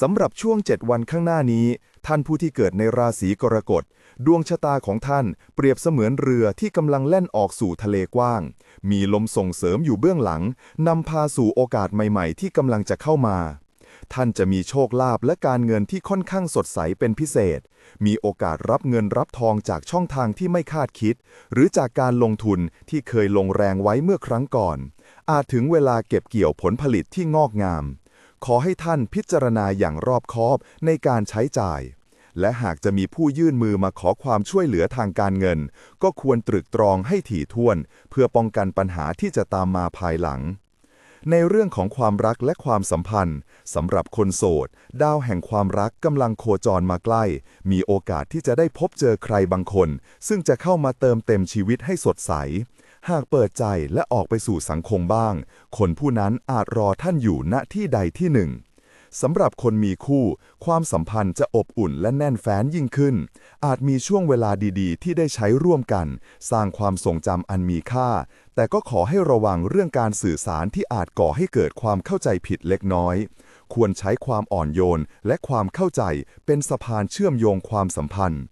สำหรับช่วง 7 วันข้างหน้านี้ ท่านผู้ที่เกิดในราศีกรกฎ ดวงชะตาของท่านเปรียบเสมือนเรือที่กำลังแล่นออกสู่ทะเลกว้าง มีลมส่งเสริมอยู่เบื้องหลังนำพาสู่โอกาสใหม่ๆ ที่กำลังจะเข้ามา ท่านจะมีโชคลาภและการเงินที่ค่อนข้างสดใสเป็นพิเศษ มีโอกาสรับเงินรับทองจากช่องทางที่ไม่คาดคิด หรือจากการลงทุนที่เคยลงแรงไว้เมื่อครั้งก่อน อาจถึงเวลาเก็บเกี่ยวผลผลิตที่งอกงาม ขอให้ท่านพิจารณาอย่างรอบคอบในการใช้จ่าย และหากจะมีผู้ยื่นมือมาขอความช่วยเหลือทางการเงิน ก็ควรตรึกตรองให้ถี่ถ้วน เพื่อป้องกันปัญหาที่จะตามมาภายหลัง ในเรื่องของความรักและความสัมพันธ์สำหรับคนโสด ดาวแห่งความรักกำลังโคจรมาใกล้ มีโอกาสที่จะได้พบเจอใครบางคน ซึ่งจะเข้ามาเติมเต็มชีวิตให้สดใส หากเปิดใจและออกไปสู่สังคมบ้าง คนผู้นั้นอาจรอท่านอยู่ณที่ใดที่หนึ่งสำหรับคนมีคู่ ความสัมพันธ์จะอบอุ่นและแน่นแฟ้นยิ่งขึ้น อาจมีช่วงเวลาดีๆ ที่ได้ใช้ร่วมกัน สร้างความทรงจำอันมีค่า แต่ก็ขอให้ระวังเรื่องการสื่อสารที่อาจก่อให้เกิดความเข้าใจผิดเล็กน้อย ควรใช้ความอ่อนโยนและความเข้าใจเป็นสะพานเชื่อมโยงความสัมพันธ์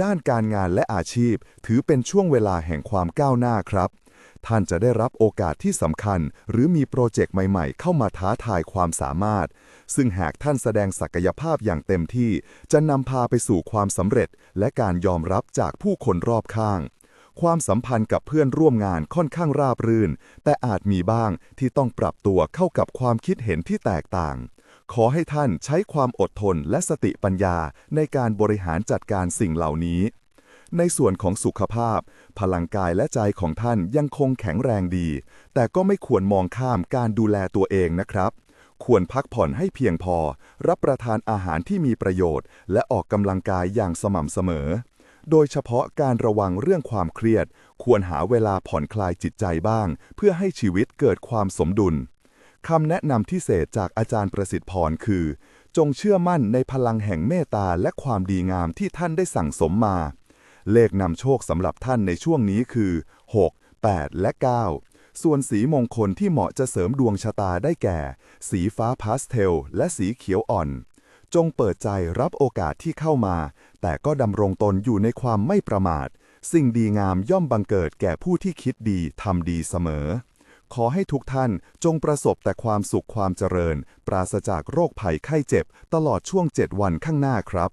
ด้านการงานและอาชีพ ถือเป็นช่วงเวลาแห่งความก้าวหน้าครับ ท่านจะได้รับโอกาสที่สำคัญ หรือมีโปรเจกต์ใหม่ๆ เข้ามาท้าทายความสามารถ ซึ่งหากท่านแสดงศักยภาพอย่างเต็มที่ จะนำพาไปสู่ความสำเร็จ และการยอมรับจากผู้คนรอบข้างความสัมพันธ์กับเพื่อนร่วมงานค่อนข้างราบรื่น แต่อาจมีบ้างที่ต้องปรับตัวเข้ากับความคิดเห็นที่แตกต่าง ขอให้ท่านใช้ความอดทนและสติปัญญาในการบริหารจัดการสิ่งเหล่านี้ ในส่วนของสุขภาพ พลังกายและใจของท่านยังคงแข็งแรงดี แต่ก็ไม่ควรมองข้ามการดูแลตัวเองนะครับ ควรพักผ่อนให้เพียงพอ รับประทานอาหารที่มีประโยชน์ และออกกำลังกายอย่างสม่ำเสมอ โดยเฉพาะการระวังเรื่องความเครียด ควรหาเวลาผ่อนคลายจิตใจบ้าง เพื่อให้ชีวิตเกิดความสมดุล คำแนะนำที่เศษจากอาจารย์ประสิทธิ์พรคือ จงเชื่อมั่นในพลังแห่งเมตตาและความดีงามที่ท่านได้สั่งสมมา เลขนำโชคสำหรับท่านในช่วงนี้คือ 6 8 และ 9 ส่วนสีมงคลที่เหมาะจะเสริมดวงชะตาได้แก่ สีฟ้าพาสเทล และสีเขียวอ่อน จงเปิดใจรับโอกาสที่เข้ามา แต่ก็ดำรงตนอยู่ในความไม่ประมาท สิ่งดีงามย่อมบังเกิดแก่ผู้ที่คิดดีทำดีเสมอ ขอให้ทุกท่านจงประสบแต่ความสุขความเจริญ ปราศจากโรคภัยไข้เจ็บ ตลอดช่วง 7 วันข้างหน้าครับ